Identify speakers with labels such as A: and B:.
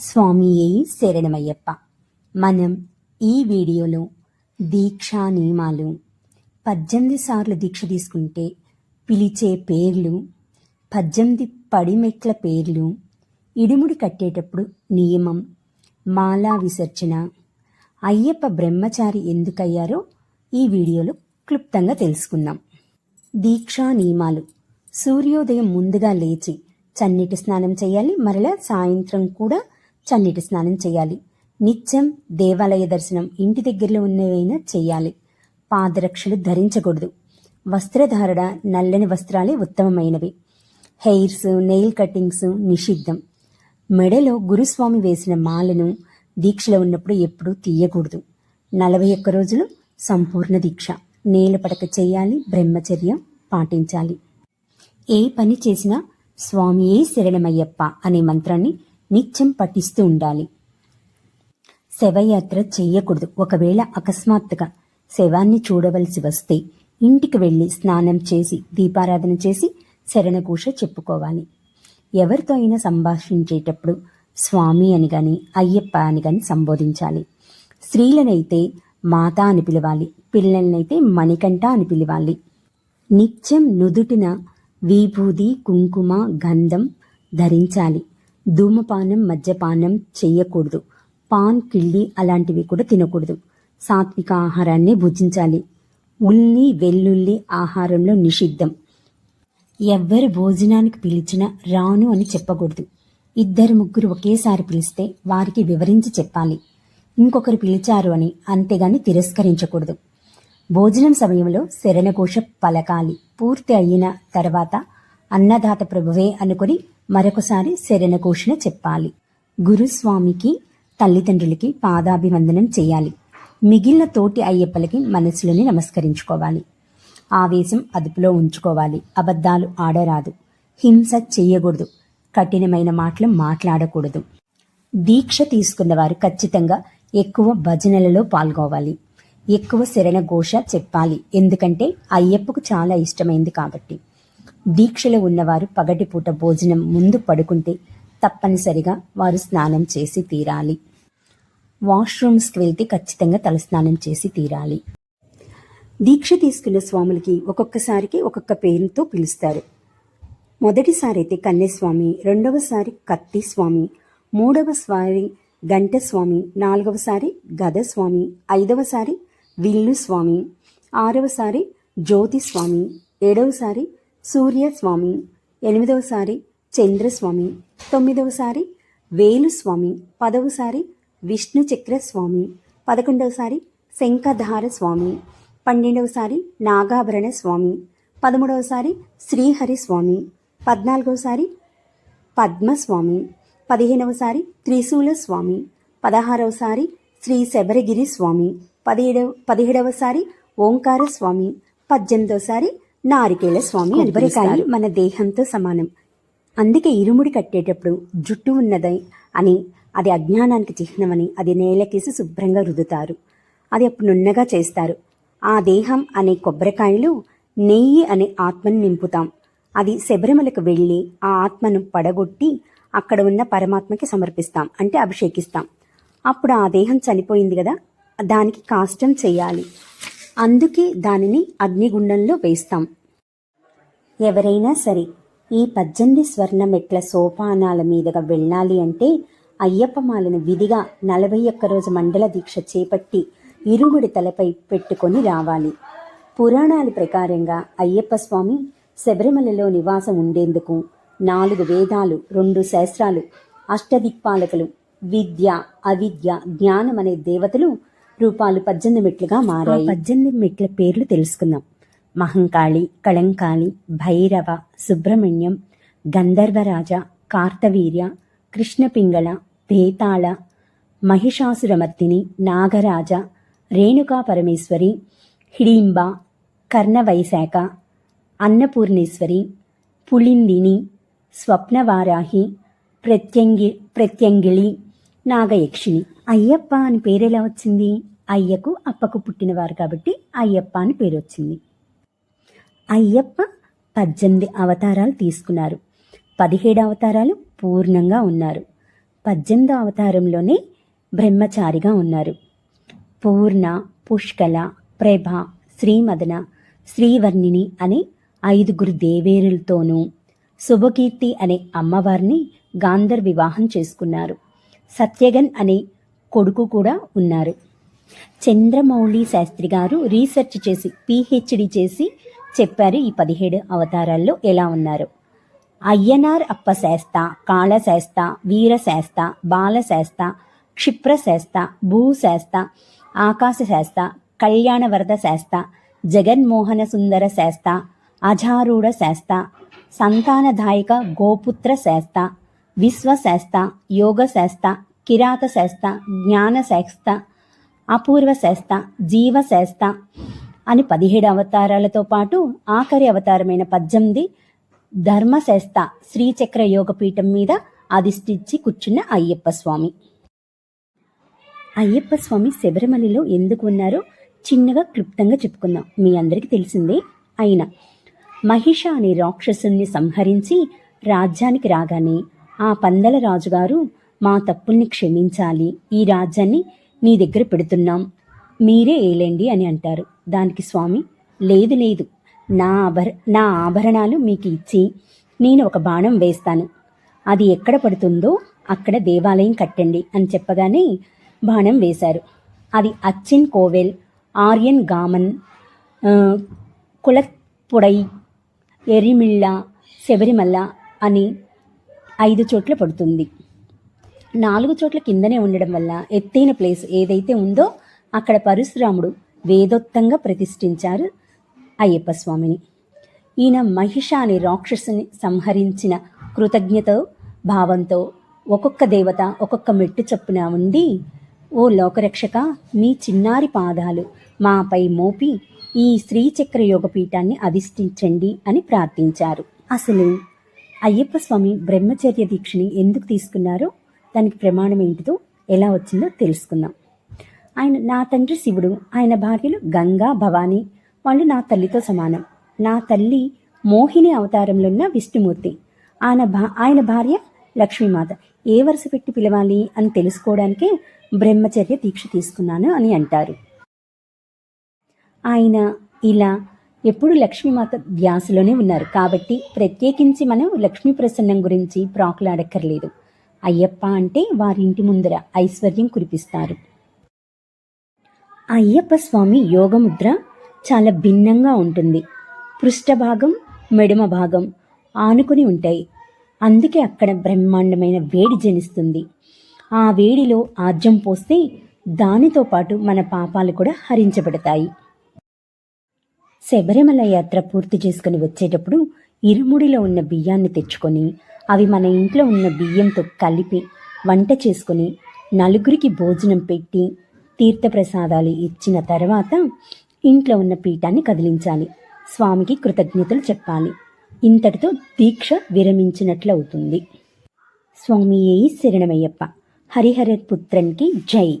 A: స్వామియే శరణమయ్యప్ప. మనం ఈ వీడియోలో దీక్షా నియమాలు పద్దెనిమిది సార్లు దీక్ష తీసుకుంటే పిలిచే పేర్లు పద్దెనిమిది పడిమెట్ల పేర్లు ఇడుముడి కట్టేటప్పుడు నియమం మాలా విసర్జన అయ్యప్ప బ్రహ్మచారి ఎందుకయ్యారో ఈ వీడియోలో క్లుప్తంగా తెలుసుకుందాం. దీక్షా నియమాలు. సూర్యోదయం ముందుగా లేచి చన్నీటి స్నానం చేయాలి మరలా సాయంత్రం కూడా చన్నీటి స్నానం చేయాలి. నిత్యం దేవాలయ దర్శనం ఇంటి దగ్గరలో ఉన్నవైనా చేయాలి. పాదరక్షలు ధరించకూడదు. వస్త్రధారణ నల్లని వస్త్రాలే ఉత్తమమైనవి. హెయిర్స్ నెయిల్ కట్టింగ్స్ నిషిద్ధం. మెడలో గురుస్వామి వేసిన మాలను దీక్షలో ఉన్నప్పుడు ఎప్పుడూ తీయకూడదు. నలభై ఒక్క రోజులు సంపూర్ణ దీక్ష. నేల పడక చేయాలి బ్రహ్మచర్యం పాటించాలి. ఏ పని చేసినా స్వామియే శరణమయ్యప్ప అనే మంత్రాన్ని నిత్యం పఠిస్తూ ఉండాలి. శవయాత్ర చేయకూడదు ఒకవేళ అకస్మాత్తుగా శవాన్ని చూడవలసి వస్తే ఇంటికి వెళ్ళి స్నానం చేసి దీపారాధన చేసి శరణఘోష చెప్పుకోవాలి. ఎవరితో అయినా సంభాషించేటప్పుడు స్వామి అని గాని అయ్యప్ప అని గాని సంబోధించాలి. స్త్రీలనైతే మాత అని పిలవాలి. పిల్లలనైతే మణికంఠ అని పిలవాలి. నిత్యం నుదుటిన విభూది కుంకుమ గంధం ధరించాలి. ధూమపానం మద్యపానం చేయకూడదు పాన్ కిళ్ళి అలాంటివి కూడా తినకూడదు. సాత్విక ఆహారాన్ని భుజించాలి. ఉల్లి వెల్లుల్లి ఆహారంలో నిషిద్ధం. ఎవ్వరు భోజనానికి పిలిచినా రాను అని చెప్పకూడదు. ఇద్దరు ముగ్గురు ఒకేసారి పిలిస్తే వారికి వివరించి చెప్పాలి. ఇంకొకరు పిలిచారు అని అంతేగాని తిరస్కరించకూడదు. భోజనం సమయంలో శరణఘోష పలకాలి. పూర్తి అయిన తర్వాత అన్నదాత ప్రభువే అనుకుని మరొకసారి శరణఘోషణ చెప్పాలి. గురుస్వామికి తల్లిదండ్రులకి పాదాభివందనం చేయాలి. మిగిలిన తోటి అయ్యప్పలకి మనసులోని నమస్కరించుకోవాలి. ఆవేశం అదుపులో ఉంచుకోవాలి. అబద్ధాలు ఆడరాదు. హింస చేయకూడదు కఠినమైన మాటలు మాట్లాడకూడదు. దీక్ష తీసుకున్న వారు ఖచ్చితంగా ఎక్కువ భజనలలో పాల్గొవాలి. ఎక్కువ శరణ ఘోష చెప్పాలి. ఎందుకంటే అయ్యప్పకు చాలా ఇష్టమైంది కాబట్టి. దీక్షలో ఉన్నవారు పగటిపూట భోజనం ముందు పడుకుంటే తప్పనిసరిగా వారు స్నానం చేసి తీరాలి. వాష్రూమ్స్కి వెళ్తే ఖచ్చితంగా తలస్నానం చేసి తీరాలి. దీక్ష తీసుకున్న స్వాములకి ఒక్కొక్కసారికి ఒక్కొక్క పేరుతో పిలుస్తారు. మొదటిసారి అయితే కన్యస్వామి రెండవసారి కత్తి స్వామి మూడవసారి గంటస్వామి నాలుగవసారి గదస్వామి ఐదవసారి విల్లు స్వామి ఆరవసారి జ్యోతి స్వామి ఏడవసారి సూర్యస్వామి ఎనిమిదవసారి చంద్రస్వామి తొమ్మిదవసారి వేలుస్వామి పదవసారి విష్ణు చక్ర స్వామి పదకొండవసారి శంఖధార స్వామి పన్నెండవసారి నాగాభరణ స్వామి పదమూడవసారి శ్రీహరి స్వామి పద్నాలుగవసారి పద్మస్వామి పదిహేనవసారి త్రిశూల స్వామి పదహారవసారి శ్రీ శబరగిరి స్వామి పదిహేడవ పదిహేడవసారి ఓంకార స్వామి పద్దెనిమిదవసారి నారికేళ స్వామి కొబ్బరికాయ మన దేహంతో సమానం. అందుకే ఇరుముడి కట్టేటప్పుడు జుట్టు ఉన్నది అని అది అజ్ఞానానికి చిహ్నమని అది నేలకేసి శుభ్రంగా రుదుతారు. అది అప్పుడు నున్నగా చేస్తారు. ఆ దేహం అనే కొబ్బరికాయలు నెయ్యి అనే ఆత్మను నింపుతాం. అది శబరిమలకు వెళ్ళి ఆ ఆత్మను పడగొట్టి అక్కడ ఉన్న పరమాత్మకి సమర్పిస్తాం అంటే అభిషేకిస్తాం. అప్పుడు ఆ దేహం చనిపోయింది కదా దానికి కాష్టం చేయాలి. అందుకే దానిని అగ్నిగుండంలో వేస్తాం. ఎవరైనా సరే ఈ పద్దెనిమిది స్వర్ణ మెట్ల సోపానాల మీదుగా వెళ్ళాలి అంటే అయ్యప్ప మాలను విధిగా నలభై ఒక్క రోజు మండల దీక్ష చేపట్టి ఇరుముడి తలపై పెట్టుకొని రావాలి. పురాణాల ప్రకారంగా అయ్యప్ప స్వామి శబరిమలలో నివాసం ఉండేందుకు నాలుగు వేదాలు రెండు శాస్త్రాలు అష్టదిక్పాలకులు విద్య అవిద్య జ్ఞానం అనే దేవతలు రూపాలు పద్దెనిమిది మెట్లుగా మారాయి. పద్దెనిమిది మెట్ల పేర్లు తెలుసుకుందాం. మహంకాళి కళంకాళి భైరవ సుబ్రహ్మణ్యం గంధర్వరాజ కార్తవీర్య కృష్ణపింగళ భేతాళ మహిషాసురమర్దిని నాగరాజ రేణుకా పరమేశ్వరి హిడింబ కర్ణవైశాఖ అన్నపూర్ణేశ్వరి పులిందిని స్వప్నవారాహి ప్రత్యంగి ప్రత్యంగిళి నాగయక్షిణి. అయ్యప్ప అని పేరెలా వచ్చింది? అయ్యకు అప్పకు పుట్టినవారు కాబట్టి అయ్యప్ప అని పేరు వచ్చింది. అయ్యప్ప పద్దెనిమిది అవతారాలు తీసుకున్నారు. పదిహేడు అవతారాలు పూర్ణంగా ఉన్నారు. పద్దెనిమిదో అవతారంలోనే బ్రహ్మచారిగా ఉన్నారు. పూర్ణ పుష్కల ప్రభ శ్రీమదన శ్రీవర్ణిని అనే ఐదుగురు దేవేరులతోనూ శుభకీర్తి అనే అమ్మవారిని గాంధర్ వివాహం చేసుకున్నారు. సత్యగన్ అనే కొడుకు కూడా ఉన్నారు. చంద్రమౌళి శాస్త్రి గారు రీసెర్చ్ చేసి పిహెచ్డి చేసి చెప్పారు ఈ పదిహేడు అవతారాల్లో ఎలా ఉన్నారు. అయ్యనార్ అప్ప శాస్త కాళశాస్త వీరశాస్త బాలశాస్త క్షిప్రశాస్త భూశాస్త ఆకాశశాస్త కళ్యాణవరద శాస్త జగన్మోహన సుందర శాస్త అజారూఢ శాస్త సంతానదాయక గోపుత్ర శాస్త విశ్వశాస్త యోగశాస్త కిరాత శాస్త జ్ఞానశాస్త అపూర్వ శాస్త జీవశాస్త అని పదిహేడు అవతారాలతో పాటు ఆఖరి అవతారమైన పద్దెనిమిది ధర్మశాస్త శ్రీచక్ర యోగపీఠం మీద అధిష్ఠించి కూర్చున్న అయ్యప్ప స్వామి. అయ్యప్ప స్వామి శబరిమలలో ఎందుకు ఉన్నారో చిన్నగా క్లుప్తంగా చెప్పుకుందాం. మీ అందరికీ తెలిసిందే అయిన మహిష అనే రాక్షసుల్ని సంహరించి రాజ్యానికి రాగానే ఆ పందల రాజుగారు మా తప్పుల్ని క్షమించాలి. ఈ రాజ్యాన్ని నీ దగ్గర పెడుతున్నాం. మీరే ఏలేండి అని అంటారు. దానికి స్వామి లేదు లేదు. నా ఆభర నా ఆభరణాలు మీకు ఇచ్చి నేను ఒక బాణం వేస్తాను. అది ఎక్కడ పడుతుందో అక్కడ దేవాలయం కట్టండి అని చెప్పగానే బాణం వేశారు. అది అచ్చిన్ కోవెల్ ఆర్యన్ గామన్ కులపుడై ఎరిమిళ్ళ శబరిమల్ల అని ఐదు చోట్ల పడుతుంది. నాలుగు చోట్ల కిందనే ఉండడం వల్ల ఎత్తైన ప్లేస్ ఏదైతే ఉందో అక్కడ పరశురాముడు వేదోత్తంగా ప్రతిష్ఠించారు అయ్యప్ప స్వామిని. ఈయన మహిష అనే రాక్షసుని సంహరించిన కృతజ్ఞత భావంతో ఒక్కొక్క దేవత ఒక్కొక్క మెట్టు చొప్పున ఉండి ఓ లోకరక్షక మీ చిన్నారి పాదాలు మాపై మోపి ఈ శ్రీచక్ర యోగపీఠాన్ని అధిష్ఠించండి అని ప్రార్థించారు. అసలు అయ్యప్ప స్వామి బ్రహ్మచర్య దీక్షని ఎందుకు తీసుకున్నారో? దానికి ప్రమాణం ఏంటిదో ఎలా వచ్చిందో తెలుసుకుందాం. ఆయన నా తండ్రి శివుడు ఆయన భార్యలు గంగా భవాని వాళ్ళు నా తల్లితో సమానం. నా తల్లి మోహిని అవతారంలో ఉన్న విష్ణుమూర్తి. ఆయన భా ఆయన భార్య లక్ష్మీమాత. ఏ వరుస పెట్టి పిలవాలి అని తెలుసుకోవడానికే బ్రహ్మచర్య దీక్ష తీసుకున్నాను అని అంటారు. ఆయన ఇలా ఎప్పుడు లక్ష్మీమాత ధ్యాసలోనే ఉన్నారు. కాబట్టి ప్రత్యేకించి మనం లక్ష్మీ ప్రసన్నం గురించి ప్రాకులాడక్కర్లేదు. అయ్యప్ప అంటే వారి ఇంటి ముందర ఐశ్వర్యం కురిపిస్తారు. అయ్యప్ప స్వామి యోగముద్ర చాలా భిన్నంగా ఉంటుంది. పృష్ఠభాగం మెడమ భాగం ఆనుకుని ఉంటాయి. అందుకే అక్కడ బ్రహ్మాండమైన వేడి జనిస్తుంది. ఆ వేడిలో ఆర్జం పోస్తే దానితో పాటు మన పాపాలు కూడా హరించబడతాయి. శబరిమల యాత్ర పూర్తి చేసుకుని వచ్చేటప్పుడు ఇరుముడిలో ఉన్న బియ్యాన్ని తెచ్చుకొని అవి మన ఇంట్లో ఉన్న బియ్యంతో కలిపి వంట చేసుకొని నలుగురికి భోజనం పెట్టి తీర్థప్రసాదాలు ఇచ్చిన తర్వాత ఇంట్లో ఉన్న పీఠాన్ని కదిలించాలి. స్వామికి కృతజ్ఞతలు చెప్పాలి. ఇంతటితో దీక్ష విరమించినట్లు అవుతుంది స్వామి ఏ శరణమయ్యప్ప. హరిహర పుత్రన్కి జై.